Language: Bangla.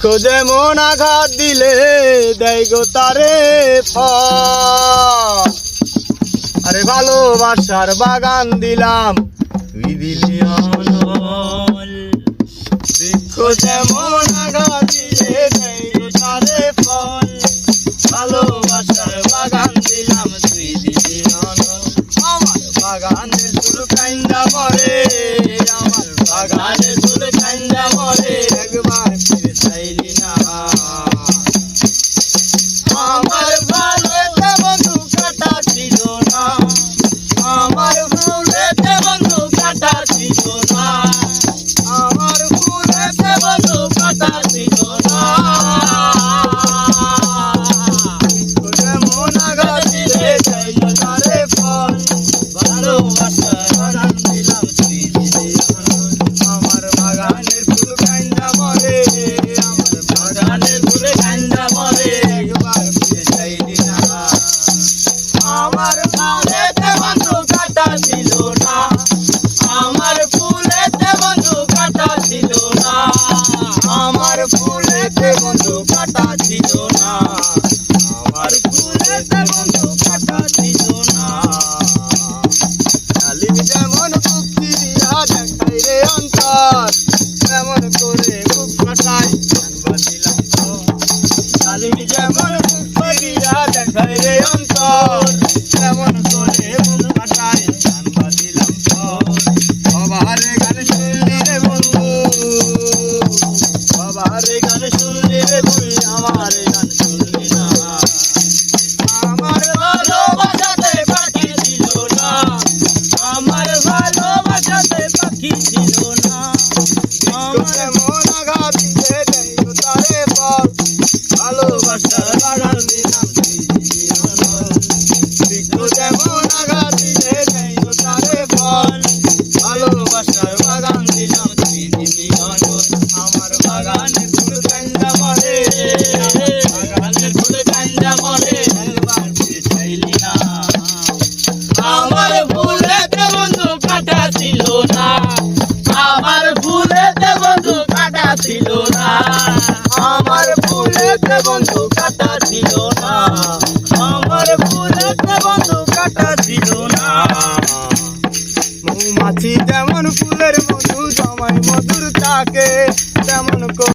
খোঁজে মন আঘাত দিলে দেয় গো তারে ফল আরে ভালোবাসার বাগান দিলাম খোঁজে মন আঘাত 哦 আমার ভুলেতে বন্ধু কাটা ছিল না। আমার ভুলেতে বন্ধু কাটা ছিল না। মৌমাছি যেমন ফুলের মধু জমায় মধুর থাকে down on the go.